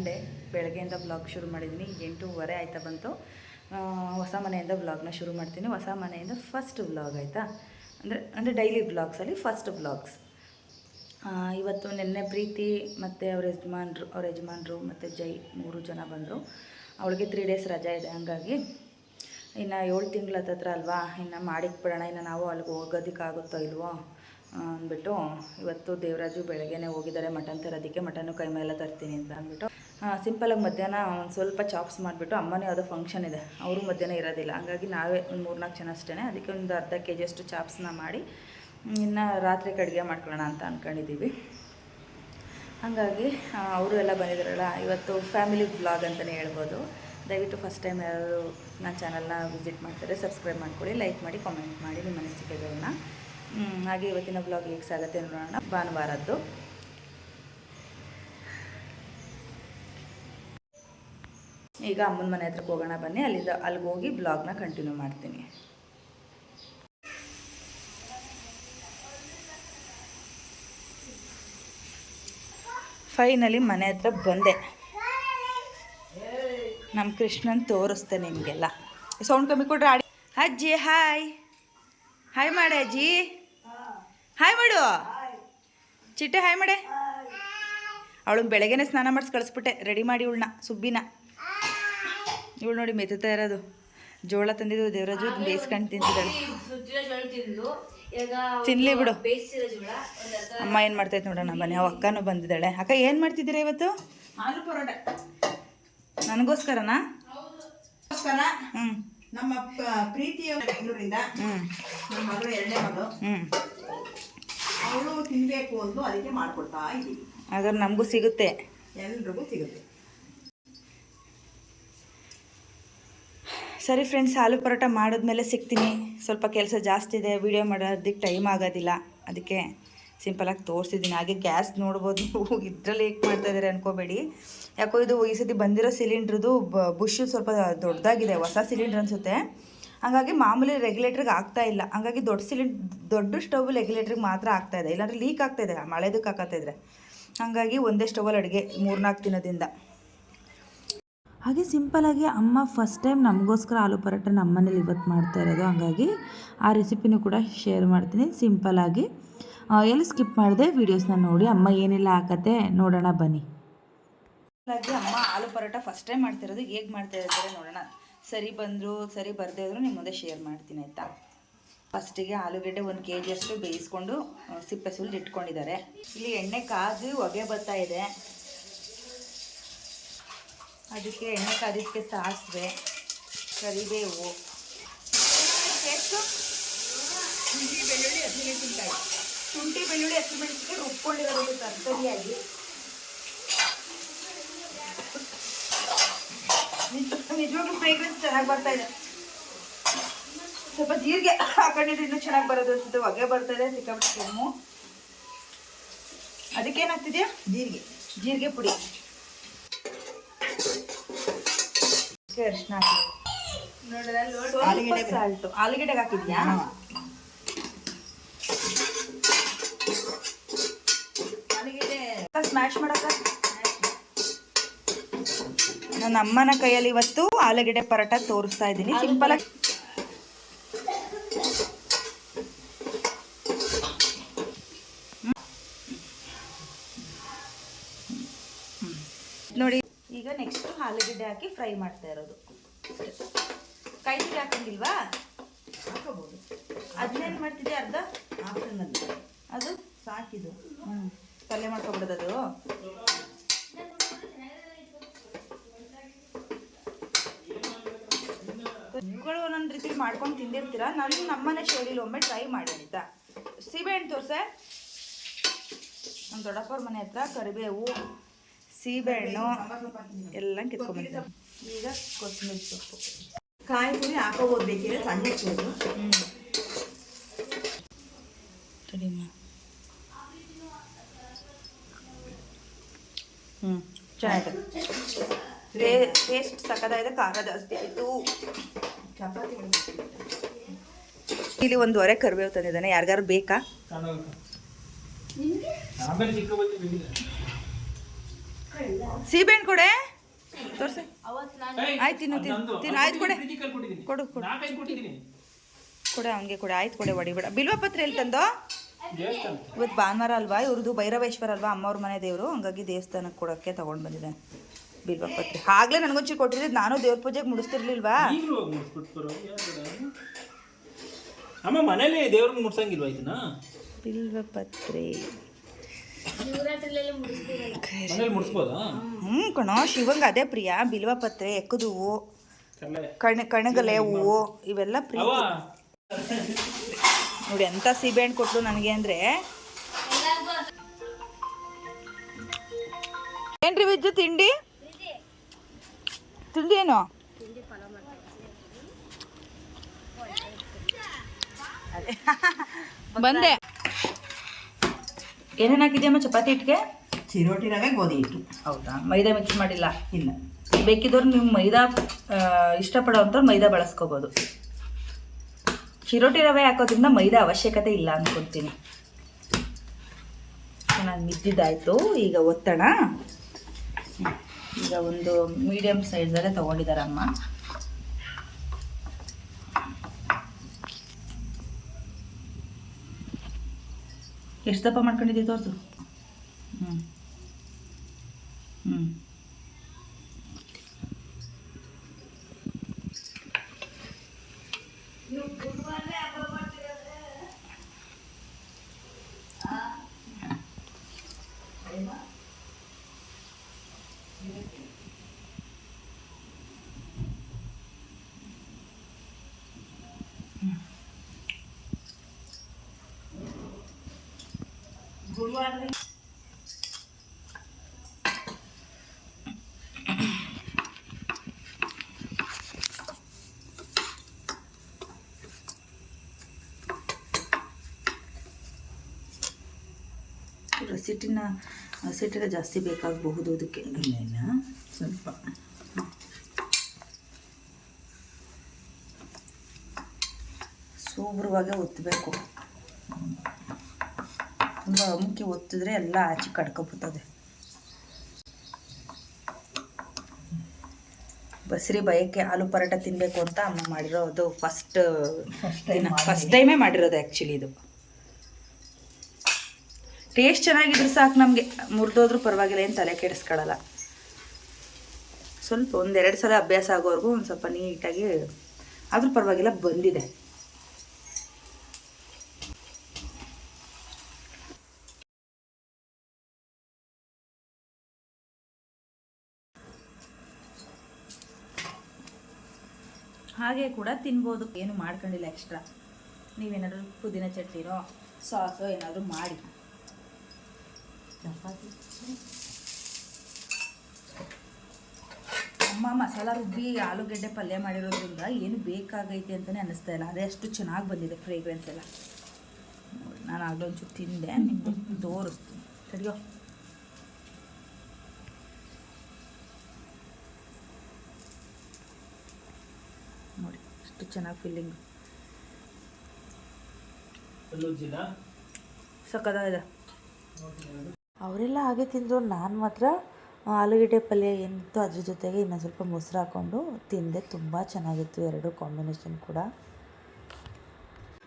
Sunday ಬೆಳಗ್ಗೆಯಿಂದ blog ಶುರು ಮಾಡಿದ್ದೀನಿ. ಎಂಟೂವರೆ ಆಯ್ತಾ ಬಂತು. ಹೊಸ ಮನೆಯಿಂದ ಬ್ಲಾಗ್ನ ಶುರು ಮಾಡ್ತೀನಿ. ಹೊಸ ಮನೆಯಿಂದ ಫಸ್ಟ್ ಬ್ಲಾಗ್ ಆಯಿತಾ? ಅಂದರೆ ಅಂದರೆ ಡೈಲಿ ಬ್ಲಾಗ್ಸಲ್ಲಿ ಫಸ್ಟ್ ಬ್ಲಾಗ್ಸ್ ಇವತ್ತು ನಿನ್ನೆ ಪ್ರೀತಿ ಮತ್ತು ಅವ್ರ ಯಜಮಾನ್ರು ಅವ್ರ ಯಜಮಾನ್ರು ಮತ್ತು ಜೈ ಮೂರು ಜನ ಬಂದರು. ಅವಳಿಗೆ ತ್ರೀ ಡೇಸ್ ರಜಾ ಇದೆ. ಹಂಗಾಗಿ ಇನ್ನು ಏಳು ತಿಂಗಳ ಹತ್ರ ಅಲ್ವಾ? ಇನ್ನು ಮಾಡಿಕ್ಬಿಡೋಣ ಇನ್ನು ನಾವು ಅಲ್ಲಿಗೆ ಹೋಗೋದಕ್ಕಾಗುತ್ತೋ ಇಲ್ವೋ? ಅಂದ್ಬಿಟ್ಟು ಇವತ್ತು ದೇವರಾಜು ಬೆಳಗ್ಗೆನೇ ಹೋಗಿದ್ದಾರೆ. ಮಟನ್ ತರೋದಕ್ಕೆ ಮಟನ್ನು ಕೈ ಮೇಲೆ ತರ್ತೀನಿ ಅಂತ ಅಂದ್ಬಿಟ್ಟು. ಸಿಂಪಲಾಗಿ ಮಧ್ಯಾಹ್ನ ಒಂದು ಸ್ವಲ್ಪ ಚಾಪ್ಸ್ ಮಾಡಿಬಿಟ್ಟು ಅಮ್ಮನೇ ಯಾವುದೋ ಫಂಕ್ಷನ್ ಇದೆ, ಅವರು ಮಧ್ಯಾಹ್ನ ಇರೋದಿಲ್ಲ. ಹಾಗಾಗಿ ನಾವೇ ಒಂದು ಮೂರ್ನಾಲ್ಕು ಜನ ಅಷ್ಟೇ ಅದಕ್ಕೆ ಒಂದು ಅರ್ಧ ಕೆ ಜಿಯಷ್ಟು ಚಾಪ್ಸ್ನ ಮಾಡಿ, ಇನ್ನು ರಾತ್ರಿ ಅಡುಗೆ ಮಾಡ್ಕೊಳ್ಳೋಣ ಅಂತ ಅಂದ್ಕೊಂಡಿದ್ದೀವಿ ಹಾಗಾಗಿ ಅವರು ಎಲ್ಲ ಬಂದಿದ್ದಾರಲ್ಲ, ಇವತ್ತು ಫ್ಯಾಮಿಲಿ ಬ್ಲಾಗ್ ಅಂತಲೇ ಹೇಳ್ಬೋದು. ದಯವಿಟ್ಟು ಫಸ್ಟ್ ಟೈಮ್ ಯಾರು ನನ್ನ ಚಾನಲ್ನ ವಿಸಿಟ್ ಮಾಡ್ತಾರೆ ಸಬ್ಸ್ಕ್ರೈಬ್ ಮಾಡ್ಕೊಳ್ಳಿ ಲೈಕ್ ಮಾಡಿ ಕಾಮೆಂಟ್ ಮಾಡಿ ನಿಮ್ಮ ಅನಿಸಿಕೆಗಳನ್ನ. ಹಾಗೆ ಇವತ್ತಿನ ಬ್ಲಾಗ್ ಹೇಗೆ ಸಾಗುತ್ತೆ ನೋಡೋಣ, ಭಾನುವಾರದ್ದು. ಈಗ ಅಮ್ಮನ ಮನೆ ಹತ್ರಕ್ಕೆ ಹೋಗೋಣ ಬನ್ನಿ. ಅಲ್ಲಿಂದ ಅಲ್ಲಿಗೆ ಹೋಗಿ ಬ್ಲಾಗ್ನ ಕಂಟಿನ್ಯೂ ಮಾಡ್ತೀನಿ. ಫೈನಲಿ ಮನೆ ಹತ್ರ ಬಂದೆ. ನಮ್ಮ ಕೃಷ್ಣನ್ ತೋರಿಸ್ತೆ ನಿಮಗೆಲ್ಲ. ಸೌಂಡ್ ಕಮ್ಮಿ ಕೊಡ್ರಿ ಆಡಿ. ಅಜ್ಜಿ ಹಾಯ್ ಹಾಯ್ ಮಾಡೆ ಅಜ್ಜಿ. ಹಾಯ್ ಮಾಡು. ಚಿಟ್ಟೆ ಹಾಯ್ ಮಾಡೆ. ಅವಳು ಬೆಳಗ್ಗೆನೆ ಸ್ನಾನ ಮಾಡಿಸಿ ಕಳಿಸ್ಬಿಟ್ಟೆ. ರೆಡಿ ಮಾಡಿ ಉಳ್ನ, ಸುಬ್ಬಿನ. ಇವಳು ನೋಡಿ ಮೆತ್ತುತ್ತಾ ಇರೋದು. ಜೋಳ ತಂದಿದ್ದು ದೇವರಾಜು ಬೇಯಿಸ್ಕೊಂಡು ತಿಂತಿದ್ದಾಳೆ. ತಿನ್ಲಿ ಬಿಡು. ಅಮ್ಮ ಏನು ಮಾಡ್ತೈತೆ ನೋಡೋಣ ಮನೆ ಅವ ಅಕ್ಕನೂ ಬಂದಿದ್ದಾಳೆ. ಅಕ್ಕ ಏನು ಮಾಡ್ತಿದ್ದೀರಾ ಇವತ್ತು? ಆಲೂ ಪರೋಟ. ನನಗೋಸ್ಕರನಾ? ಹ್ಞೂ ನಮ್ಮ ಪ್ರೀತಿಯ ಬೆಂಗಳೂರಿಂದ ಹ್ಞೂ ನಮ್ಮ ಮಗಳು ಎರಡನೇ ಮಗಳು. ಹ್ಞೂ ಅವಳು ತಿನ್ಬೇಕು ಅಂದು ಅದಕ್ಕೆ ಮಾಡ್ಕೊಡ್ತಾ ಇದ್ದೀವಿ. ಹಾಗಾದ್ರೆ ನಮಗೂ ಸಿಗುತ್ತೆ. ಎಲ್ರಿಗೂ ಸಿಗುತ್ತೆ. ಸರಿ ಫ್ರೆಂಡ್ಸ್ ಆಲೂ ಪರೋಟ ಮಾಡಿದ್ಮೇಲೆ ಸಿಗ್ತೀನಿ. ಸ್ವಲ್ಪ ಕೆಲಸ ಜಾಸ್ತಿ ಇದೆ ವಿಡಿಯೋ ಮಾಡೋದಕ್ಕೆ ಟೈಮ್ ಆಗೋದಿಲ್ಲ. ಅದಕ್ಕೆ ಸಿಂಪಲಾಗಿ ತೋರಿಸಿದ್ದೀನಿ. ಹಾಗೆ ಗ್ಯಾಸ್ ನೋಡ್ಬೋದು. ಇದರಲ್ಲಿ ಹೇಗೆ ಮಾಡ್ತಾ ಇದ್ದಾರೆ ಅನ್ಕೋಬೇಡಿ. ಯಾಕೋ ಇದು ಈ ಸತಿ ಬಂದಿರೋ ಸಿಲಿಂಡ್ರದು ಬುಷ್ ಸ್ವಲ್ಪ ದೊಡ್ಡದಾಗಿದೆ, ಹೊಸ ಸಿಲಿಂಡ್ರ್ ಅನಿಸುತ್ತೆ. ಹಾಗಾಗಿ ಮಾಮೂಲಿ ರೆಗ್ಯುಲೇಟ್ರಿಗೆ ಆಗ್ತಾ ಇಲ್ಲ. ಹಾಗಾಗಿ ದೊಡ್ಡ ಸಿಲಿಂಡ್ ದೊಡ್ಡ ಸ್ಟವ್ ರೆಗ್ಯುಲೇಟ್ರಿಗೆ ಮಾತ್ರ ಆಗ್ತಾ ಇದೆ. ಇಲ್ಲಾಂದ್ರೆ ಲೀಕ್ ಆಗ್ತಾಯಿದೆ ಮಳೆದಕ್ಕೆ ಹಾಕತ್ತಾ ಇದ್ರೆ ಹಾಗಾಗಿ ಒಂದೇ ಸ್ಟವಲ್ಲಿ ಅಡುಗೆ ಮೂರ್ನಾಲ್ಕು ದಿನದಿಂದ. ಹಾಗೆ ಸಿಂಪಲಾಗಿ ಅಮ್ಮ ಫಸ್ಟ್ ಟೈಮ್ ನಮಗೋಸ್ಕರ ಆಲೂ ಪರೋಟ ನಮ್ಮನೇಲಿ ಇವತ್ತು ಮಾಡ್ತಾ ಇರೋದು. ಹಾಗಾಗಿ ಆ ರೆಸಿಪಿನೂ ಕೂಡ ಶೇರ್ ಮಾಡ್ತೀನಿ ಸಿಂಪಲಾಗಿ ಎಲ್ಲಿ ಸ್ಕಿಪ್ ಮಾಡಿದೆ ವೀಡಿಯೋಸ್ನ ನೋಡಿ. ಅಮ್ಮ ಏನೆಲ್ಲ ಹಾಕತ್ತೆ ನೋಡೋಣ, ಬನ್ನಿ. ಹಾಗಾಗಿ ಅಮ್ಮ ಆಲೂ ಪರೋಟ ಫಸ್ಟ್ ಟೈಮ್ ಮಾಡ್ತಿರೋದು. ಹೇಗೆ ಮಾಡ್ತಾ ಇರ್ತಾರೆ ನೋಡೋಣ. ಸರಿ ಬಂದರೂ, ಸರಿ ಬರದೇ ಇದ್ರು ನಿಮ್ಮ ಮುಂದೆ ಶೇರ್ ಮಾಡ್ತೀನಿ, ಆಯಿತಾ? ಫಸ್ಟಿಗೆ ಆಲೂಗಡ್ಡೆ ಒಂದು ಕೆ ಜಿಯಷ್ಟು ಬೇಯಿಸ್ಕೊಂಡು ಸಿಪ್ಪೆ ಸುಲ್ದು ಇಟ್ಕೊಂಡಿದ್ದಾರೆ. ಇಲ್ಲಿ ಎಣ್ಣೆ ಕಾದು ಹೊಗೆ ಬರ್ತಾ ಇದೆ. ಅದಕ್ಕೆ ಎಣ್ಣೆ ಕಾದಿದ್ದಕ್ಕೆ ಸಾಸಿವೆ ಕರಿಬೇವು. ಎಷ್ಟು? ಶುಂಠಿ ಬೆಳ್ಳುಳ್ಳಿ ಹಸಿಮೆಣಸಿನ್ಕಾಯಿ. ಶುಂಠಿ ಬೆಳ್ಳುಳ್ಳಿ ಹಸಿಮೆಣಸಿಗೆ ರುಬ್ಕೊಂಡಿರೋದು ತರ್ತರಿಯಾಗಿ ನಿಜವಾಗ್ಲೂ ಫ್ರೇಗ್ರೆನ್ಸ್ ಚೆನ್ನಾಗಿ ಬರ್ತಾ ಇದೆ. ಸ್ವಲ್ಪ ಜೀರಿಗೆ ಹಾಕೊಂಡಿದ್ರೆ ಇನ್ನೂ ಚೆನ್ನಾಗಿ ಬರೋದು ಅನ್ಸುತ್ತೆ. ಹೊಗೆ ಬರ್ತಾ ಇದೆ ಸಿಕ್ಕಾಬಿಟ್ಟು ಕೆಮ್ಮು. ಅದಕ್ಕೇನಾಗ್ತಿದೆಯಾ? ಜೀರಿಗೆ. ಜೀರಿಗೆ ಪುಡಿ. ಅರಿಶಿನ ಆಲೂಗೆಡ್ಡೆ ಸಾಲ್ಟು ಆಲೂಗೆಡ್ಡೆಗೆ ಹಾಕಿದ್ಯಾ? ಆಲೂಗೆಡ್ಡೆ ಸ್ಮ್ಯಾಶ್ ಮಾಡಕ್ಕ? ನನ್ನ ಅಮ್ಮನ ಕೈಯಲ್ಲಿ ಇವತ್ತು ಆಲೂಗಡ್ಡೆ ಪರೋಟ ತೋರಿಸ್ತಾ ಇದ್ದೀನಿ. ಸಿಂಪಲ್ ಆಗಿ ನೋಡಿ ಈಗ ನೆಕ್ಸ್ಟ್ ಆಲೂಗಡ್ಡೆ ಹಾಕಿ ಫ್ರೈ ಮಾಡ್ತಾ ಇರೋದು. ಕೈ ತುರಿ ಹಾಕಂಗಿಲ್ವಾ ಹಾಕೋಬೋದು ಅದನ್ನೇನು ಮಾಡ್ತಿದ್ದೆ ಅರ್ಧ? ಆಪ್ಷನಲ್ಲಿ ಅದು? ಸಾಕಿದು ಹ್ಞೂ ಪಲ್ಯ ಮಾಡ್ಕೊಬಿಡೋದು ನೀವುಗಳು ಒಂದೊಂದು ರೀತಿ ಮಾಡ್ಕೊಂಡು ತಿಂದಿರ್ತೀರ? ನಾನು ನಮ್ಮನೆ ಶೈಲಿಲಿ ಒಮ್ಮೆ ಟ್ರೈ ಮಾಡಿ ಆಯ್ತಾ? ಸೀಬೆಹಣ್ಣು ತೋರಿಸೆ. ನಮ್ಮ ದೊಡ್ಡಪ್ಪವ್ರ ಮನೆ ಹತ್ರ ಕರಿಬೇವು ಸೀಬೆಹಣ್ಣು ಎಲ್ಲ ಕಿತ್ಕೊಂಡ್ಬಿಡ್ತೀವಿ ಈಗ ಕೊತ್ತಂಬರಿ ಸೊಪ್ಪು. ಕಾಯಿ ಪುರಿ ಹಾಕೋಬೋದು ಬೇಕಿದ್ರೆ ಸಣ್ಣ ಚೂರು ಹ್ಞೂ ಹ್ಞೂ ಚೆನ್ನಾಗಿದೆ. ಟೇಸ್ಟ್ ಸಕ್ಕದಾಗಿದೆ ಖಾರ ಜಾಸ್ತಿ ಆಯಿತು. ಚಪಾತಿ ಇಲ್ಲಿ ಒಂದುವರೆ ಕರಿಬೇವು ತಂದಿದ್ದಾನೆ. ಯಾರಿಗಾರು ಬೇಕಾ? ಸೀಬೆಹಣ್ಣು ಕೊಡೆ? ತೋರ್ಸಿ. ಆಯ್ತು ತಿನ್ನು ತಿನ್ನು. ತಿನ್ನು. ಆಯ್ತು ಕೊಡೆ. ಕೊಡು ಕೊಡು. ಕೊಡೆ ಅವನಿಗೆ ಕೊಡೆ. ಆಯ್ತು ಕೊಡೆ ಹೊಡಿಬೇಡ. ಬಿಲ್ವ ಪತ್ರೆ ಎಲ್ಲಿ ತಂದೋ? ದೇವಸ್ಥಾನ ಇವತ್ತು ಭಾನುವಾರ ಅಲ್ವಾ? ಇವ್ರದ್ದು ಭೈರವೇಶ್ವರ ಅಲ್ವಾ? ಅಮ್ಮವ್ರ ಮನೆ ದೇವರು. ಹಂಗಾಗಿ ದೇವಸ್ಥಾನಕ್ಕೆ ಕೊಡೋಕ್ಕೆ ತೊಗೊಂಡು ಬಂದಿದೆ ಬಿಲ್ವ ಪತ್ರೆ. ಆಗ್ಲೇ ನನಗೊಂಚೂರು ಕೊಟ್ಟಿದ್ದು ನಾನು ದೇವ್ರ ಪೂಜೆಗೆ ಮುಡಿಸ್ತಿರ್ಲಿಲ್ವಾ? ಅಮ್ಮ ಮನೇಲಿ ದೇವ್ರಿಗೆ ಮುಡ್ಸಂಗಿಲ್ವಾ ಇದನ್ನ? ಬಿಲ್ವ ಪತ್ರೆ. ಹ್ಞೂ ಕಣೋ ಶಿವಂಗೆ ಅದೇ ಪ್ರಿಯ ಬಿಲ್ವ ಪತ್ರೆ ಎಕ್ಕದ ಹೂವು ಕಣ ಕಣಗಲೆ ಹೂವು ಇವೆಲ್ಲ ಪ್ರಿಯ ನೋಡಿ ಎಂಥ ಸೀಬೆಹಣ್ಣು ಕೊಟ್ಲು ನನಗೆ ಅಂದರೆ. ಏನ್ರಿ ವಿಜ್ಜು ತಿಂಡಿ? ತಿಂಡಿ ಏನು. ಬಂದೆ. ಏನೇನು ಹಾಕಿದ್ಯಮ್ಮ ಚಪಾತಿ ಹಿಟ್ಟಿಗೆ? ಚಿರೋಟಿ ರವೆ ಗೋಧಿ ಹಿಟ್ಟು. ಹೌದಾ? ಮೈದಾ ಮಿಕ್ಸ್ ಮಾಡಿಲ್ಲ? ಇಲ್ಲ. ಬೇಕಿದ್ದವ್ರು ನೀವು ಮೈದಾ ಇಷ್ಟಪಡೋವಂಥವ್ರು ಮೈದಾ ಬಳಸ್ಕೋಬೋದು. ಚಿರೋಟಿ ರವೆ ಹಾಕೋದ್ರಿಂದ ಮೈದಾ ಅವಶ್ಯಕತೆ ಇಲ್ಲ ಅಂದ್ಕೊತೀನಿ ಚೆನ್ನಾಗಿ ಮಿದ್ದಿದ್ದಾಯಿತು ಈಗ ಒತ್ತಣ ಈಗ ಒಂದು ಮೀಡಿಯಮ್ ಸೈಜಲ್ಲೇ ತೊಗೊಂಡಿದ್ದಾರೆ ಅಮ್ಮ ಎಷ್ಟು ದಪ್ಪ ಮಾಡ್ಕೊಂಡಿದ್ದೀವಿ ತೋರ್ಸು. ರೆಸಿಟಿನ ರೆಸಿಟಿನ ಜಾಸ್ತಿ ಬೇಕಾಗಬಹುದು ಅದಕ್ಕೆ ಇಲ್ಲ ಸ್ವಲ್ಪ ಸೂಬ್ರವಾಗೇ ಒತ್ತಬೇಕು ತುಂಬ ಮುಖ್ಯ ಒತ್ತಿದ್ರೆ ಎಲ್ಲ ಆಚೆ ಕಡ್ಕೊಬಿಡ್ತದೆ ಬಸ್ರಿ ಬಯಕೆ ಆಲೂ ಪರೋಟ ತಿನ್ನಬೇಕು ಅಂತ ಅಮ್ಮ ಮಾಡಿರೋದು ಫಸ್ಟ್ ದಿನ. ಫಸ್ಟ್ ಟೈಮೇ ಮಾಡಿರೋದು ಆ್ಯಕ್ಚುಲಿ ಇದು. ಟೇಸ್ಟ್ ಚೆನ್ನಾಗಿದ್ರೆ ಸಾಕು ನಮಗೆ. ಮುರಿದೋದ್ರೂ ಪರವಾಗಿಲ್ಲ ಏನು ತಲೆ ಕೆಡಿಸ್ಕೊಳ್ಳಲ್ಲ ಸ್ವಲ್ಪ ಒಂದೆರಡು ಸಲ ಅಭ್ಯಾಸ ಆಗೋವರೆಗೂ ಒಂದು ಸ್ವಲ್ಪ ನೀಟಾಗಿ ಆದರೂ ಪರವಾಗಿಲ್ಲ ಬಂದಿದೆ. ಹಾಗೆ ಕೂಡ ತಿನ್ಬೋದು. ಏನು ಮಾಡ್ಕೊಂಡಿಲ್ಲ ಎಕ್ಸ್ಟ್ರಾ ನೀವೇನಾದರೂ ಪುದೀನ ಚಟ್ನಿನೋ ಸಾಸೋ ಏನಾದರೂ ಮಾಡಿ. ಚಪಾತಿ. ಅಮ್ಮ ಮಸಾಲ ರುಬ್ಬಿ ಆಲೂಗಡ್ಡೆ ಪಲ್ಯ ಮಾಡಿರೋದ್ರಿಂದ ಏನು ಬೇಕಾಗೈತೆ ಅಂತಲೇ ಅನ್ನಿಸ್ತಾ ಇಲ್ಲ. ಅದೇ ಅಷ್ಟು ಚೆನ್ನಾಗಿ ಬಂದಿದೆ ಫ್ರೇಗ್ರೆನ್ಸ್ ಎಲ್ಲ. ನೋಡಿ, ನಾನು ಆಗಲೇ ಒಂಚೂರು ತಿಂದೆ ನಿಮಗೆ ತೋರಿಸ್ತೀನಿ. ತಡಿಯೋ ಎಷ್ಟು ಚೆನ್ನಾಗಿ ಫೀಲಿಂಗ್ ಸಕ್ಕದಾಗಿದೆ ಅವರೆಲ್ಲ ಹಾಗೆ ತಿಂದರು. ನಾನು ಮಾತ್ರ ಆಲೂಗಡ್ಡೆ ಪಲ್ಯ ಏನಿತ್ತು ಅದ್ರ ಜೊತೆಗೆ ಇನ್ನೊಂದು ಸ್ವಲ್ಪ ಮೊಸರು ಹಾಕ್ಕೊಂಡು ತಿಂದೆ. ತುಂಬ ಚೆನ್ನಾಗಿತ್ತು ಎರಡು ಕಾಂಬಿನೇಷನ್ ಕೂಡ.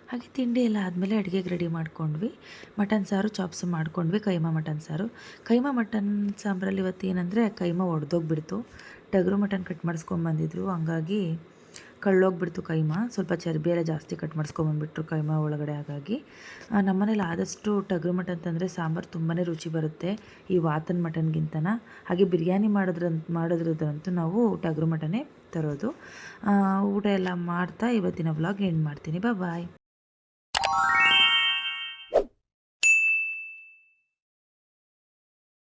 ಹಾಗೆ ತಿಂಡಿ ಎಲ್ಲ ಆದಮೇಲೆ ಅಡುಗೆಗೆ ರೆಡಿ ಮಾಡ್ಕೊಂಡ್ವಿ. ಮಟನ್ ಸಾರು ಚಾಪ್ಸ್ ಮಾಡ್ಕೊಂಡ್ವಿ ಕೈಮಾ ಮಟನ್ ಸಾರು. ಕೈಮಾ ಮಟನ್ ಸಾಂಬ್ರಲ್ಲಿ ಇವತ್ತು ಏನಂದರೆ ಕೈಮಾ ಒಡೆದೋಗ್ಬಿಡ್ತು. ಟಗರು ಮಟನ್ ಕಟ್ ಮಾಡಿಸ್ಕೊಂಬಂದಿದ್ರು ಹಂಗಾಗಿ ಕಳ್ಳೋಗ್ಬಿಡ್ತು ಕೈಮಾ. ಸ್ವಲ್ಪ ಚರ್ಬಿಯೆಲ್ಲ ಜಾಸ್ತಿ ಕಟ್ ಮಾಡಿಸ್ಕೊಂಬಂದ್ಬಿಟ್ರು ಕೈಮಾ ಒಳಗಡೆ ಹಾಗಾಗಿ. ನಮ್ಮನೇಲಿ ಆದಷ್ಟು ಟಗರು ಮಟನ್ ತಂದರೆ ಸಾಂಬಾರು ತುಂಬಾ ರುಚಿ ಬರುತ್ತೆ ಈ ವಾತನ್ ಮಟನ್ಗಿಂತನ. ಹಾಗೆ ಬಿರಿಯಾನಿ ಮಾಡಿದ್ರ ಮಾಡೋದ್ರದಂತೂ ನಾವು ಟಗರು ಮಟನೇ ತರೋದು. ಊಟ ಎಲ್ಲ ಮಾಡ್ತಾ ಇವತ್ತಿನ ವ್ಲಾಗ್ ಎಂಡ್ ಮಾಡ್ತೀನಿ. ಬಾಯ್